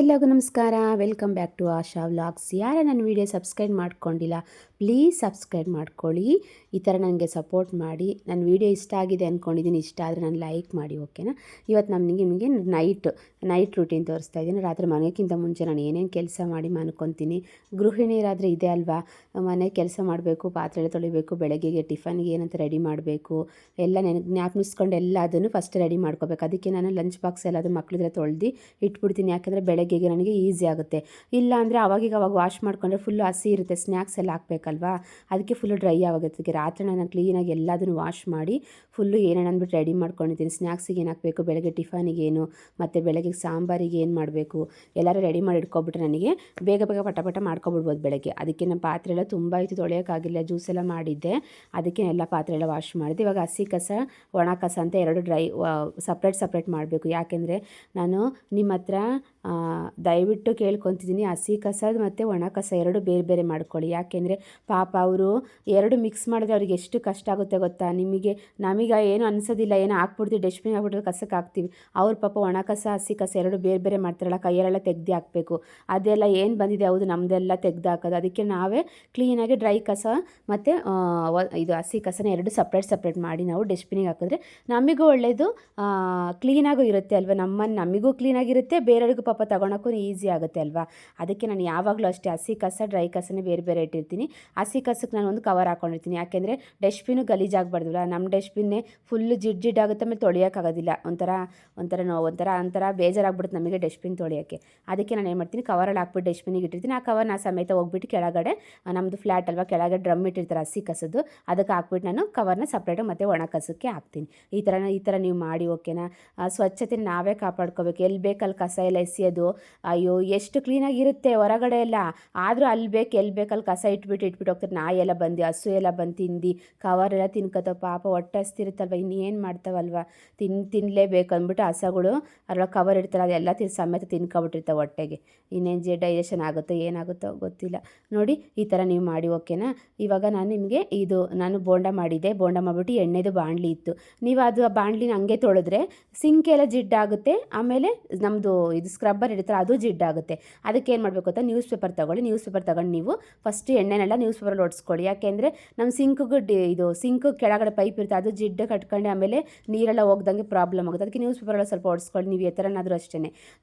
ಎಲ್ಲರಿಗೂ ನಮಸ್ಕಾರ. Welcome back to Asha vlogs ಯಾರೇ ನನ್ನ ವಿಡಿಯೋ ಸಬ್ಸ್ಕ್ರೈಬ್ ಮಾಡ್ಕೊಂಡಿಲ್ಲ ಪ್ಲೀಸ್ ಸಬ್ಸ್ಕ್ರೈಬ್ ಮಾಡ್ಕೊಳ್ಳಿ. ಈ ಥರ ನನಗೆ ಸಪೋರ್ಟ್ ಮಾಡಿ. ನನ್ನ ವಿಡಿಯೋ ಇಷ್ಟ ಆಗಿದೆ ಅಂದ್ಕೊಂಡಿದ್ದೀನಿ ಇಷ್ಟ ಆದರೆ ನಾನು ಲೈಕ್ ಮಾಡಿ ಓಕೆನಾ ಇವತ್ತು ನಾನು ನಿಮಗೆ ನೈಟ್ ನೈಟ್ ರೂಟೀನ್ ತೋರಿಸ್ತಾ ಇದ್ದೀನಿ. ರಾತ್ರಿ ಮನೆಗಿಂತ ಮುಂಚೆ ನಾನು ಏನೇನು ಕೆಲಸ ಮಾಡಿ ಮನ್ಕೊತೀನಿ. ಗೃಹಿಣಿಯರಾದರೆ ಇದೆ ಅಲ್ವಾ? ಮನೆ ಕೆಲಸ ಮಾಡಬೇಕು ಪಾತ್ರೆ ತೊಳಿಬೇಕು, ಬೆಳಗ್ಗೆಗೆ ಟಿಫನ್ಗೆ ಏನಂತ ರೆಡಿ ಮಾಡಬೇಕು, ಎಲ್ಲ ನೆನಪು ಜ್ಞಾಪನಿಸ್ಕೊಂಡು ಎಲ್ಲ ಅದನ್ನು ಫಸ್ಟ್ ರೆಡಿ ಮಾಡ್ಕೋಬೇಕು. ಅದಕ್ಕೆ ನಾನು ಲಂಚ್ ಬಾಕ್ಸ್ ಎಲ್ಲಾದರೂ ಮಕ್ಕಳಿದ್ರೆ ತೊಳೆದು ಇಟ್ಬಿಡ್ತೀನಿ. ಯಾಕಂದರೆ ಬೆಳಗ್ಗೆಗೆ ನನಗೆ ಈಸಿ ಆಗುತ್ತೆ. ಇಲ್ಲ ಅಂದರೆ ಅವಾಗೀಗ ಅವಾಗ ವಾಶ್ ಮಾಡ್ಕೊಂಡ್ರೆ ಫುಲ್ಲು ಹಸಿ ಇರುತ್ತೆ ಸ್ನ್ಯಾಕ್ಸ್ ಎಲ್ಲ ಹಾಕ್ಬೇಕಲ್ವಾ? ಅದಕ್ಕೆ ಫುಲ್ಲು ಡ್ರೈ ಆಗೋಗುತ್ತೆ ರಾತ್ರಿ ನಾನು ಕ್ಲೀನಾಗಿ ಎಲ್ಲದನ್ನು ವಾಶ್ ಮಾಡಿ ಫುಲ್ಲು ಏನೇನು ಅಂದ್ಬಿಟ್ಟು ರೆಡಿ ಮಾಡ್ಕೊಂಡಿದ್ದೀನಿ. ಸ್ನ್ಯಾಕ್ಸಿಗೆ ಏನು ಹಾಕಬೇಕು? ಬೆಳಗ್ಗೆ ಟಿಫನಿಗೆ ಏನು? ಮತ್ತು ಬೆಳಗ್ಗೆ ಸಾಂಬಾರಿಗೆ ಏನು ಮಾಡಬೇಕು? ಎಲ್ಲರೂ ರೆಡಿ ಮಾಡಿ ಇಟ್ಕೊಬಿಟ್ರೆ ನನಗೆ ಬೇಗ ಬೇಗ ಪಟ ಪಟ ಮಾಡ್ಕೊಬಿಡ್ಬೋದು ಬೆಳಗ್ಗೆ. ಅದಕ್ಕೆ ನಮ್ಮ ಪಾತ್ರೆ ಎಲ್ಲ ತುಂಬ ಇತ್ತು, ತೊಳೆಯೋಕ್ಕಾಗಿಲ್ಲ. ಜ್ಯೂಸ್ ಎಲ್ಲ ಮಾಡಿದ್ದೆ. ಅದಕ್ಕೆ ಎಲ್ಲ ಪಾತ್ರೆ ಎಲ್ಲ ವಾಶ್ ಮಾಡಿದೆ. ಇವಾಗ ಹಸಿ ಕಸ, ಒಣ ಕಸ ಅಂತ ಎರಡು ಡ್ರೈ ಸಪ್ರೇಟ್ ಸಪ್ರೇಟ್ ಮಾಡಬೇಕು. ಯಾಕೆಂದರೆ ನಾನು ನಿಮ್ಮ ಹತ್ರ ದಯವಿಟ್ಟು ಕೇಳ್ಕೊತಿದ್ದೀನಿ. ಹಸಿ ಕಸ ಮತ್ತು ಒಣ ಕಸ ಎರಡು ಬೇರೆ ಬೇರೆ ಮಾಡ್ಕೊಳ್ಳಿ. ಯಾಕೆಂದರೆ ಪಾಪ ಅವರು ಎರಡು ಮಿಕ್ಸ್ ಮಾಡಿದ್ರೆ ಅವ್ರಿಗೆ ಎಷ್ಟು ಕಷ್ಟ ಆಗುತ್ತೆ ಗೊತ್ತಾ? ನಿಮಗೆ, ನಮಗೆ ಏನು ಅನಿಸೋದಿಲ್ಲ. ಏನೋ ಹಾಕ್ಬಿಡ್ತೀವಿ ಡಸ್ಟ್ಬಿನ್ ಹಾಕ್ಬಿಟ್ರೆ ಕಸಕ್ಕೆ ಹಾಕ್ತೀವಿ. ಅವ್ರ ಪಾಪ ಒಣ ಕಸ, ಹಸಿ ಕಸ ಎರಡು ಬೇರೆ ಬೇರೆ ಮಾಡ್ತಾರಲ್ಲ, ಕೈಯಲ್ಲೆಲ್ಲ ತೆಗ್ದು ಹಾಕಬೇಕು. ಅದೆಲ್ಲ ಏನು ಬಂದಿದೆ? ಹೌದು ನಮ್ಮದೆಲ್ಲ ತೆಗ್ದು ಹಾಕೋದು. ಅದಕ್ಕೆ ನಾವೇ ಕ್ಲೀನಾಗಿ ಡ್ರೈ ಕಸ ಮತ್ತು ಇದು ಹಸಿ ಕಸನ ಎರಡು ಸಪ್ರೇಟ್ ಸಪ್ರೇಟ್ ಮಾಡಿ ನಾವು ಡಸ್ಟ್ಬಿನಿಗೆ ಹಾಕಿದ್ರೆ ನಮಗೂ ಒಳ್ಳೆಯದು ಕ್ಲೀನಾಗೂ ಇರುತ್ತೆ ಅಲ್ವಾ? ನಮ್ಮನ್ನು ನಮಗೂ ಕ್ಲೀನಾಗಿರುತ್ತೆ ಬೇರೆಯವ್ರಿಗೂ ಪಾಪ ತಗೊಳಕ್ಕೂ ಈಸಿ ಆಗುತ್ತೆ ಅಲ್ವಾ? ಅದಕ್ಕೆ ನಾನು ಯಾವಾಗಲೂ ಅಷ್ಟೇ ಹಸಿ ಕಸ ಡ್ರೈ ಕಸನೇ ಬೇರೆ ಬೇರೆ ಇಟ್ಟಿರ್ತೀನಿ. ಹಸಿ ಕಸಕ್ಕೆ ನಾನು ಒಂದು ಕವರ್ ಹಾಕೊಂಡಿರ್ತೀನಿ. ಯಾಕೆಂದರೆ ಡಸ್ಟ್ಬಿನ್ನು ಗಲೀಜಾಗಬಾರ್ದಲ್ಲ ನಮ್ಮ ಡಸ್ಟ್ಬಿನ್ನೇ ಫುಲ್ಲು ಜಿಡ್ ಜಿಡ್ ಆಗುತ್ತೆ, ಆಮೇಲೆ ತೊಳಿಯೋಕ್ಕಾಗೋದಿಲ್ಲ ಒಂಥರ ಒಂಥರ ನೋ ಒಂಥರ ಒಂಥರ ಬೇಜಾರಾಗ್ಬಿಡುತ್ತೆ ನಮಗೆ ಡಸ್ಟ್ಬಿನ್ ತೊಳಿಯೋಕ್ಕೆ. ಅದಕ್ಕೆ ನಾನು ಏನು ಮಾಡ್ತೀನಿ? ಕವರಲ್ಲಿ ಹಾಕ್ಬಿಟ್ಟು ಡಸ್ಟ್ಬಿನಿಗೆ ಇಟ್ಟಿರ್ತೀನಿ. ಆ ಕವರ್ನ ಸಮೇತ ಹೋಗ್ಬಿಟ್ಟು ಕೆಳಗಡೆ ನಮ್ಮದು ಫ್ಲ್ಯಾಟ್ ಅಲ್ವಾ? ಕೆಳಗಡೆ ಡ್ರಮ್ ಇಟ್ಟಿರ್ತಾರೆ ಹಸಿ ಕಸದ್ದು. ಅದಕ್ಕೆ ಹಾಕ್ಬಿಟ್ಟು ನಾನು ಕವರ್ನ ಸಪ್ರೇಟಾಗಿ ಮತ್ತೆ ಒಣ ಕಸಕ್ಕೆ ಹಾಕ್ತೀನಿ. ಈ ಥರ ಈ ಥರ ನೀವು ಮಾಡಿ ಓಕೆನಾ ಸ್ವಚ್ಛತೆ ನಾವೇ ಕಾಪಾಡ್ಕೋಬೇಕು. ಎಲ್ಲಿ ಬೇಕಲ್ಲಿ ಕಸ ಎಲ್ಲ ಎಸೆಯೋದು ಅಯ್ಯೋ, ಎಷ್ಟು ಕ್ಲೀನಾಗಿರುತ್ತೆ ಹೊರಗಡೆ ಎಲ್ಲ. ಆದರೂ ಅಲ್ಲಿ ಬೇಕು, ಎಲ್ಲಿ ಬೇಕಲ್ಲಿ ಕಸ ಇಟ್ಬಿಟ್ಟು ಇಟ್ಬಿಟ್ಟು ಹೋಗ್ತಾರೆ. ನಾಯಿ ಎಲ್ಲ ಬಂದು, ಹಸು ಎಲ್ಲ ಬಂದು ತಿಂದು, ಕವರ್ ಎಲ್ಲ ತಿನ್ಕೋತಾವ. ಪಾಪ ಹೊಟ್ಟೆ ಹಸ್ತಿರುತ್ತಲ್ವ ಇನ್ನೇನು ಮಾಡ್ತಾವಲ್ವ? ತಿನ್ ತಿನ್ನಲೇಬೇಕು ಅಂದ್ಬಿಟ್ಟು ಹಸಗಳು ಅದರ ಕವರ್ ಇಡ್ತಾರೆ, ಅದೆಲ್ಲ ತಿನ್, ಸಮೇತ ತಿನ್ಕೊಬಿಟ್ಟಿರ್ತಾವೆ ಹೊಟ್ಟೆಗೆ. ಇನ್ನೇನು ಜೆ ಡೈಜೆಷನ್ ಆಗುತ್ತೋ, ಏನಾಗುತ್ತೋ ಗೊತ್ತಿಲ್ಲ. ನೋಡಿ, ಈ ಥರ ನೀವು ಮಾಡಿ, ಓಕೆನಾ? ಇವಾಗ ನಾನು ನಿಮಗೆ ಇದು, ನಾನು ಬೋಂಡ ಮಾಡಿದೆ ಬೋಂಡ ಮಾಡಿಬಿಟ್ಟು ಎಣ್ಣೆದು ಬಾಣಲಿ ಇತ್ತು. ನೀವು ಅದು ಆ ಬಾಣಲಿನ ಹಂಗೆ ತೊಳೆದ್ರೆ, ಸಿಂಕೆಲ್ಲ ಜಿಡ್ಡಾಗುತ್ತೆ. ಆಮೇಲೆ ನಮ್ಮದು ಇದು ಸ್ಕ್ರಬ್ಬರ್ ಇರ್ತಾರೆ ಅದು ಜಿಡ್ಡಾಗುತ್ತೆ ಅದಕ್ಕೆ ಏನು ಮಾಡಬೇಕು ಅಂತ ನ್ಯೂಸ್ ಪೇಪರ್ ತಗೊಳ್ಳಿ. ನ್ಯೂಸ್ ಪೇಪರ್ ತಗೊಂಡು ನೀವು ಫಸ್ಟ್ ಎಣ್ಣೆನೆಲ್ಲ ನ್ಯೂಸ್ ಪೇಪರಲ್ಲಿ ಒಡ್ಸ್ಕೊಳ್ಳಿ. ಯಾಕೆಂದರೆ ನಮ್ಮ ಸಿಂಕ್ಗೂ ಡಿ, ಇದು ಸಿಂಕ್ ಕೆಳಗಡೆ ಪೈಪ್ ಇರುತ್ತೆ, ಅದು ಜಿಡ್ಡು ಕಟ್ಕೊಂಡು ಆಮೇಲೆ ನೀರೆಲ್ಲ ಹೋಗ್ದಂಗೆ ಪ್ರಾಬ್ಲಮ್ ಆಗುತ್ತೆ. ಅದಕ್ಕೆ ನ್ಯೂಸ್ ಪೇಪರೆಲ್ಲ ಸ್ವಲ್ಪ ಒಡ್ಸ್ಕೊಳ್ಳಿ. ನೀವು ಎತ್ತರನಾದರೂ ಅಷ್ಟೇ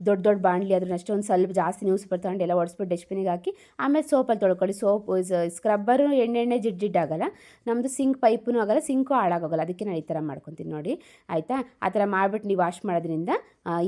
ದೊಡ್ಡ ದೊಡ್ಡ ಬಾಂಡ್ಲಿ ಅದನ್ನ ಅಷ್ಟೇ. ಒಂದು ಸ್ವಲ್ಪ ಜಾಸ್ತಿ ನ್ಯೂಸ್ ಪೇಪರ್ ತಗೊಂಡು ಎಲ್ಲ ಒಡಿಸ್ಬಿಟ್ಟು ಡಸ್ಟ್ಬಿನಿಗೆ ಹಾಕಿ, ಆಮೇಲೆ ಸೋಪಲ್ಲಿ ತೊಳ್ಕೊಳ್ಳಿ. ಸೋಪ್ ಸ್ಕ್ರಬ್ಬರು ಎಣ್ಣೆ ಎಣ್ಣೆ ಜಿಡ್ ಜಿಡ್ಡಾಗಲ್ಲ ನಮ್ಮದು ಸಿಂಕ್ ಪೈಪೂ ಆಗಲ್ಲ ಸಿಂಕು ಹಾಳಾಗೋಗಲ್ಲ. ಅದಕ್ಕೆ ನಾನು ಈ ಥರ ಮಾಡ್ಕೊತೀನಿ ನೋಡಿ. ಆಯಿತಾ? ಆ ಥರ ಮಾಡಿಬಿಟ್ಟು ನೀವು ವಾಶ್ ಮಾಡೋದ್ರಿಂದ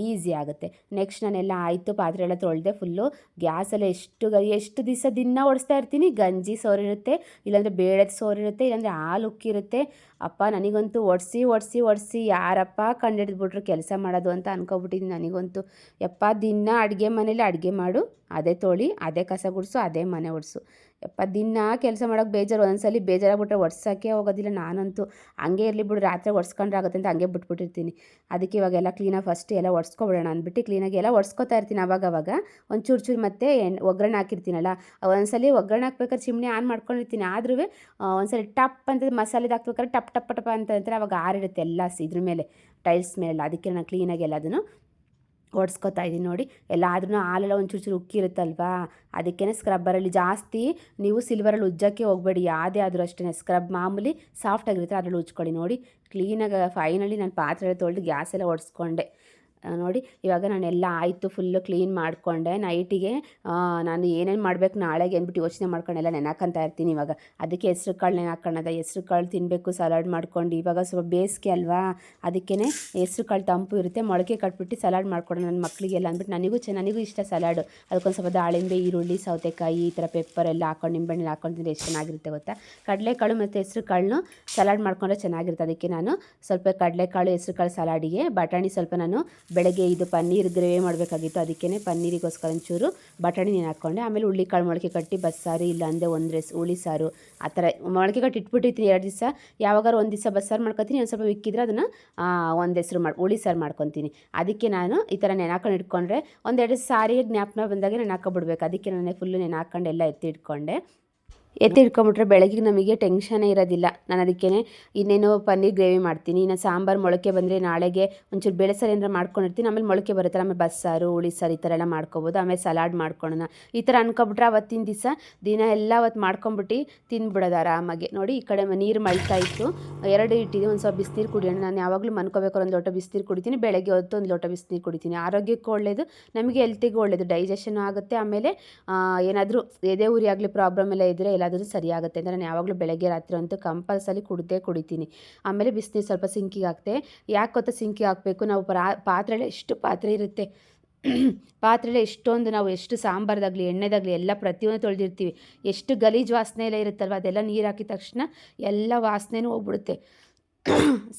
ಈಸಿ ಆಗುತ್ತೆ. ನೆಕ್ಸ್ಟ್ ನಾನೆಲ್ಲ ಆಯಿತು. ಪಾತ್ರೆ ಎಲ್ಲ ತೊಳೆದೆ ಫುಲ್ಲು ಗ್ಯಾಸೆಲ್ಲ ಎಷ್ಟು ಎಷ್ಟು ದಿವಸ ದಿನ ಓಡಿಸ್ತಾ ಇರ್ತೀನಿ. ಗಂಜಿ ಸೋರಿರುತ್ತೆ, ಇಲ್ಲಾಂದರೆ ಬೇಳೆದು ಸೋರಿರುತ್ತೆ, ಇಲ್ಲಾಂದರೆ ಹಾಲು ಉಕ್ಕಿರುತ್ತೆ. ಅಪ್ಪ, ನನಗಂತೂ ಒಡಿಸಿ ಒಡಿಸಿ ಒಡಿಸಿ ಯಾರಪ್ಪ ಕಂಡು ಹಿಡಿದ್ಬಿಟ್ರು ಕೆಲಸ ಮಾಡೋದು ಅಂತ ಅನ್ಕೊಬಿಟ್ಟಿದ್ದೀನಿ ನನಗಂತೂ. ಯಪ್ಪ, ದಿನ ಅಡುಗೆ ಮನೇಲಿ ಅಡುಗೆ ಮಾಡು. ಅದೇ ತೊಳಿ, ಅದೇ ಕಸ ಗುಡಿಸು, ಅದೇ ಮನೆ ಒಡಿಸು. ಯಪ್ಪ, ದಿನ ಕೆಲಸ ಮಾಡೋಕೆ ಬೇಜಾರು, ಒಂದ್ಸಲಿ ಬೇಜಾರಾಗ್ಬಿಟ್ರೆ ಒಡ್ಸೋಕ್ಕೆ ಹೋಗೋದಿಲ್ಲ ನಾನಂತೂ. ಹಂಗೆ ಇರಲಿ ಬಿಡು, ರಾತ್ರಿ ಒಡ್ಸ್ಕೊಂಡ್ರೆ ಆಗುತ್ತೆ ಅಂತ ಹಂಗೆ ಬಿಟ್ಬಿಟ್ಟಿರ್ತೀನಿ. ಅದಕ್ಕೆ ಇವಾಗೆಲ್ಲ ಕ್ಲೀನಾಗಿ ಫಸ್ಟ್ ಎಲ್ಲ ಒಡ್ಸ್ಕೊಬಿಡೋಣ ಅಂದ್ಬಿಟ್ಟು ಕ್ಲೀನಾಗಿ ಎಲ್ಲ ಒಡ್ಸ್ಕೊತಾ ಇರ್ತೀನಿ ಅವಾಗ ಅವಾಗ. ಒಂದು ಚೂರು ಚೂರು ಮತ್ತೆ ಒಗ್ಗರಣೆ ಹಾಕಿರ್ತೀನಲ್ಲ, ಒಂದ್ಸಲಿ ಒಗ್ಗರಣೆ ಹಾಕ್ಬೇಕಾದ್ರೆ ಚಿಮಣಿ ಆನ್ ಮಾಡ್ಕೊಂಡಿರ್ತೀನಿ. ಆದ್ರೂ ಒಂದ್ಸಲಿ ಟಪ್ ಅಂತ ಮಸಾಲೆದು ಹಾಕ್ಬೇಕಾದ್ರೆ ಟಪ್ ಟಪ್ ಟಪ್ ಅಂತ ಅವಾಗ ಆರಿರುತ್ತೆ ಎಲ್ಲ ಇದ್ರ ಮೇಲೆ ಟೈಲ್ಸ್ ಮೇಲೆ ಅದಕ್ಕೆ ನಾನು ಕ್ಲೀನಾಗಿ ಎಲ್ಲದನ್ನು ಒಡ್ಸ್ಕೊತಾ ಇದ್ದೀನಿ ನೋಡಿ. ಎಲ್ಲ ಆದ್ರೂ ಹಾಲೆಲ್ಲ ಒಂಚೂರು ಚೂರು ಉಕ್ಕಿರುತ್ತಲ್ವಾ ಅದಕ್ಕೇ ಸ್ಕ್ರಬ್ಬರಲ್ಲಿ ಜಾಸ್ತಿ ನೀವು ಸಿಲ್ವರಲ್ಲಿ ಉಜ್ಜೋಕ್ಕೆ ಹೋಗಬೇಡಿ. ಯಾವುದೇ ಆದರೂ ಅಷ್ಟೇ ಸ್ಕ್ರಬ್ ಮಾಮೂಲಿ ಸಾಫ್ಟಾಗಿರುತ್ತೆ ಅದರಲ್ಲಿ ಉಜ್ಕೊಳ್ಳಿ ನೋಡಿ. ಕ್ಲೀನಾಗಿ ಫೈನಲಿ ನಾನು ಪಾತ್ರೆ ತೊಳೆದು ಗ್ಯಾಸೆಲ್ಲ ಒಡ್ಸ್ಕೊಂಡೆ ನೋಡಿ, ಇವಾಗ ನಾನೆಲ್ಲ ಆಯಿತು ಫುಲ್ಲು ಕ್ಲೀನ್ ಮಾಡಿಕೊಂಡೆ. ನೈಟಿಗೆ ನಾನು ಏನೇನು ಮಾಡಬೇಕು ನಾಳೆಗೆ ಅಂದ್ಬಿಟ್ಟು ಯೋಚನೆ ಮಾಡ್ಕೊಂಡೆಲ್ಲ ನೆನಾಕಂತ ಇರ್ತೀನಿ ಇವಾಗ. ಅದಕ್ಕೆ ಹೆಸ್ರು ಕಾಳು ನೆನಾಕೊಳ್ಳೋದ ಹೆಸ್ರು ಕಾಳು ತಿನ್ನಬೇಕು ಸಲಾಡ್ ಮಾಡ್ಕೊಂಡು. ಇವಾಗ ಸ್ವಲ್ಪ ಬೇಸಿಗೆ ಅಲ್ವಾ? ಅದಕ್ಕೇ ಹೆಸ್ರು ಕಾಳು ತಂಪು ಇರುತ್ತೆ, ಮೊಳಕೆ ಕಟ್ಬಿಟ್ಟು ಸಲಾಡ್ ಮಾಡ್ಕೊಡೋಣ ನನ್ನ ಮಕ್ಕಳಿಗೆಲ್ಲ ಅಂದ್ಬಿಟ್ಟು ನನಗೂ ಚೆನ್ನ ನನಗೂ ಇಷ್ಟ ಸಲಾಡು ಅದಕ್ಕೊಂದು ಸ್ವಲ್ಪ ದಾಳಿಂಬೆ, ಈರುಳ್ಳಿ, ಸೌತೆಕಾಯಿ ಈ ಥರ ಪೆಪ್ಪರ್ ಎಲ್ಲ ಹಾಕೊಂಡು ನಿಂಬೆಹಣ್ಣು ಹಾಕೊಂಡು ತಿಂದರೆ ಎಷ್ಟು ಚೆನ್ನಾಗಿರುತ್ತೆ ಗೊತ್ತಾ? ಕಡಲೆಕಾಳು ಮತ್ತು ಹೆಸ್ರು ಕಾಳನ್ನು ಸಲಾಡ್ ಮಾಡ್ಕೊಂಡ್ರೆ ಚೆನ್ನಾಗಿರುತ್ತೆ. ಅದಕ್ಕೆ ನಾನು ಸ್ವಲ್ಪ ಕಡಲೆಕಾಳು, ಹೆಸ್ರು ಕಾಳು ಸಲಾಡಿಗೆ ಬಟಾಣಿ ಸ್ವಲ್ಪ ನಾನು ಬೆಳಗ್ಗೆ ಇದು ಪನ್ನೀರ್ ಗ್ರೇವಿ ಮಾಡಬೇಕಾಗಿತ್ತು. ಅದಕ್ಕೇ ಪನ್ನೀರಿಗೋಸ್ಕರ ಒಂಚೂರು ಬಟಾಣಿ ನೀನು ಹಾಕ್ಕೊಂಡೆ. ಆಮೇಲೆ ಹುಳ್ಳಿಕಾಳು ಮೊಳಕೆ ಕಟ್ಟಿ ಬಸ್ಸಾರು ಇಲ್ಲಾಂದರೆ ಒಂದು ರೆಸ್ ಹುಳಿ ಸಾರು. ಆ ಥರ ಮೊಳಕೆ ಕಟ್ಟಿ ಇಟ್ಬಿಟ್ಟಿರ್ತೀನಿ ಎರಡು ದಿವಸ. ಯಾವಾಗಾರು ಒಂದು ದಿವಸ ಬಸ್ಸಾರು ಮಾಡ್ಕೊತೀನಿ, ಒಂದು ಸ್ವಲ್ಪ ವಿಕ್ಕಿದ್ರೆ ಅದನ್ನು ಒಂದು ಹೆಸರು ಮಾಡಿ, ಹುಳಿ ಸಾರು ಮಾಡ್ಕೊತೀನಿ. ಅದಕ್ಕೆ ನಾನು ಈ ಥರ ನೆನಾಕೊಂಡು ಇಟ್ಕೊಂಡ್ರೆ ಒಂದೆರಡು ಸಾರಿಗೆ ಜ್ಞಾಪನ ಬಂದಾಗ ನೆನೆ ಹಾಕೊಬಿಡ್ಬೇಕು. ಅದಕ್ಕೆ ನಾನು ಫುಲ್ಲು ನೆನೆ ಹಾಕ್ಕೊಂಡು ಎಲ್ಲ ಎತ್ತಿ ಇಟ್ಕೊಂಡೆ. ಎತ್ತಿ ಇಟ್ಕೊಂಬಿಟ್ರೆ ಬೆಳಗ್ಗೆ ನಮಗೆ ಟೆನ್ಷನೇ ಇರೋದಿಲ್ಲ. ನಾನು ಅದಕ್ಕೇ ಇನ್ನೇನು ಪನ್ನೀರ್ ಗ್ರೇವಿ ಮಾಡ್ತೀನಿ ಇನ್ನು ಸಾಂಬಾರು ಮೊಳಕೆ ಬಂದರೆ ನಾಳೆಗೆ ಒಂಚೂರು ಬೇಳೆ ಸಾರು ಏನಾರ ಮಾಡ್ಕೊಂಡಿರ್ತೀನಿ, ಆಮೇಲೆ ಮೊಳಕೆ ಬರುತ್ತಲ್ಲ, ಆಮೇಲೆ ಬಸ್ಸಾರು, ಹುಳಿ ಸಾರು ಈ ಥರ ಎಲ್ಲ ಮಾಡ್ಕೊಬೋದು, ಆಮೇಲೆ ಸಲಾಡ್ ಮಾಡ್ಕೊಳ್ಳೋಣ ಈ ಥರ ಅನ್ಕೊಬಿಟ್ರೆ ಅವತ್ತಿನ ದಿವಸ ದಿನ ಎಲ್ಲ ಅವತ್ತು ಮಾಡ್ಕೊಂಬಿಟ್ಟು ತಿಂದ್ಬಿಡೋದು ಆರಾಮಾಗಿ. ನೋಡಿ ಈ ಕಡೆ ನೀರು ಮಳ್ತಾ ಇತ್ತು. ಎರಡು ಇಟ್ಟಿದ್ದು ಒಂದು ಸ್ವಲ್ಪ ಬಿಸಿನೀರು ಕುಡಿಯೋಣ. ನಾನು ಯಾವಾಗಲೂ ಮನ್ಕೋಬೇಕಾದ್ರೆ ಒಂದು ಲೋಟ ಬಿಸಿನೀರು ಕುಡಿತೀನಿ, ಬೆಳಗ್ಗೆ ಹೊತ್ತು ಒಂದು ಲೋಟ ಬಿಸಿನೀರು ಕುಡಿತೀನಿ. ಆರೋಗ್ಯಕ್ಕೂ ಒಳ್ಳೆಯದು ನಮಗೆ ಹೆಲ್ತಿಗೂ ಒಳ್ಳೆಯದು ಡೈಜೆಷನ್ ಆಗುತ್ತೆ, ಆಮೇಲೆ ಏನಾದರೂ ಎದೆ ಊರಿ ಆಗಲಿ ಪ್ರಾಬ್ಲಮ್ ಎಲ್ಲ ಇದ್ದರೆ ಎಲ್ಲಾದರೂ ಸರಿಯಾಗುತ್ತೆ ಅಂದರೆ ನಾನು ಯಾವಾಗಲೂ ಬೆಳಗ್ಗೆ ರಾತ್ರಿ ಅಂತೂ ಕಂಪಲ್ಸರಿ ಕುಡಿದೇ ಕುಡಿತೀನಿ. ಆಮೇಲೆ ಬಿಸಿನೀರು ಸ್ವಲ್ಪ ಸಿಂಕಿಗೆ ಹಾಕ್ತೆ. ಯಾಕೆ ಗೊತ್ತಾ ಸಿಂಕಿಗೆ ಹಾಕಬೇಕು? ನಾವು ಪಾತ್ರೆಲೆ ಎಷ್ಟು ಪಾತ್ರೆ ಇರುತ್ತೆ? ಪಾತ್ರೆಲೆ ಎಷ್ಟೊಂದು ನಾವು ಎಷ್ಟು ಸಾಂಬಾರ್ದಾಗಲಿ, ಎಣ್ಣೆದಾಗಲಿ ಎಲ್ಲ ಪ್ರತಿಯೊಂದು ತೊಳೆದಿರ್ತೀವಿ. ಎಷ್ಟು ಗಲೀಜು ವಾಸನೆ ಎಲ್ಲ ಇರುತ್ತಲ್ವ? ಅದೆಲ್ಲ ನೀರು ಹಾಕಿದ ತಕ್ಷಣ ಎಲ್ಲ ವಾಸನೆನೂ ಹೋಗ್ಬಿಡುತ್ತೆ.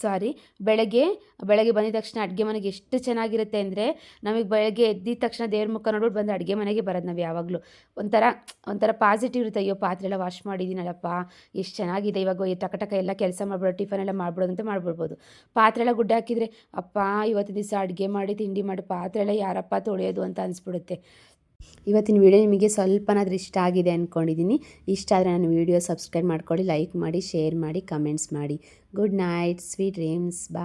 ಸಾರಿ, ಬೆಳಗ್ಗೆ ಬೆಳಗ್ಗೆ ಬಂದಿದ ತಕ್ಷಣ ಅಡುಗೆ ಮನೆಗೆ ಎಷ್ಟು ಚೆನ್ನಾಗಿರುತ್ತೆ ಅಂದರೆ ನಮಗೆ ಬೆಳಗ್ಗೆ ಎದ್ದಿದ ತಕ್ಷಣ ದೇವ್ರ ಮುಖ ನೋಡ್ಬಿಟ್ಟು ಬಂದು ಅಡುಗೆ ಮನೆಗೆ ಬರೋದು ನಾವು ಯಾವಾಗಲೂ. ಒಂಥರ ಒಂಥರ ಪಾಸಿಟಿವ್ ಇರುತ್ತೆ, ಅಯ್ಯೋ, ಪಾತ್ರೆ ಎಲ್ಲ ವಾಶ್ ಮಾಡಿದ್ದೀನಲ್ಲಪ್ಪ ಎಷ್ಟು ಚೆನ್ನಾಗಿದೆ ಇವಾಗ ಟಕ ಟಕ ಎಲ್ಲ ಕೆಲಸ ಮಾಡ್ಬಿಡೋ, ಟಿಫನ್ ಎಲ್ಲ ಮಾಡ್ಬಿಡೋದು ಅಂತ ಮಾಡ್ಬಿಡ್ಬೋದು. ಪಾತ್ರೆ ಎಲ್ಲ ಗುಡ್ಡೆ ಹಾಕಿದರೆ, ಅಪ್ಪ ಇವತ್ತು ದಿವಸ ಅಡುಗೆ ಮಾಡಿ, ತಿಂಡಿ ಮಾಡಿ, ಪಾತ್ರೆ ಎಲ್ಲ ಯಾರಪ್ಪ ತೊಳೆಯೋದು? ಅಂತ ಅನಿಸ್ಬಿಡುತ್ತೆ. ಇವತ್ತಿನ ವಿಡಿಯೋ ನಿಮಗೆ ಸ್ವಲ್ಪನಾದ್ರೂ ಇಷ್ಟ ಆಗಿದೆ ಅಂದ್ಕೊಂಡಿದ್ದೀನಿ ಇಷ್ಟ ಆದರೆ ನನ್ನ ವಿಡಿಯೋ ಸಬ್ಸ್ಕ್ರೈಬ್ ಮಾಡ್ಕೊಳ್ಳಿ ಲೈಕ್ ಮಾಡಿ ಶೇರ್ ಮಾಡಿ ಕಮೆಂಟ್ಸ್ ಮಾಡಿ. ಗುಡ್ ನೈಟ್ ಸ್ವೀಟ್ ಡ್ರೀಮ್ಸ್ ಬಾ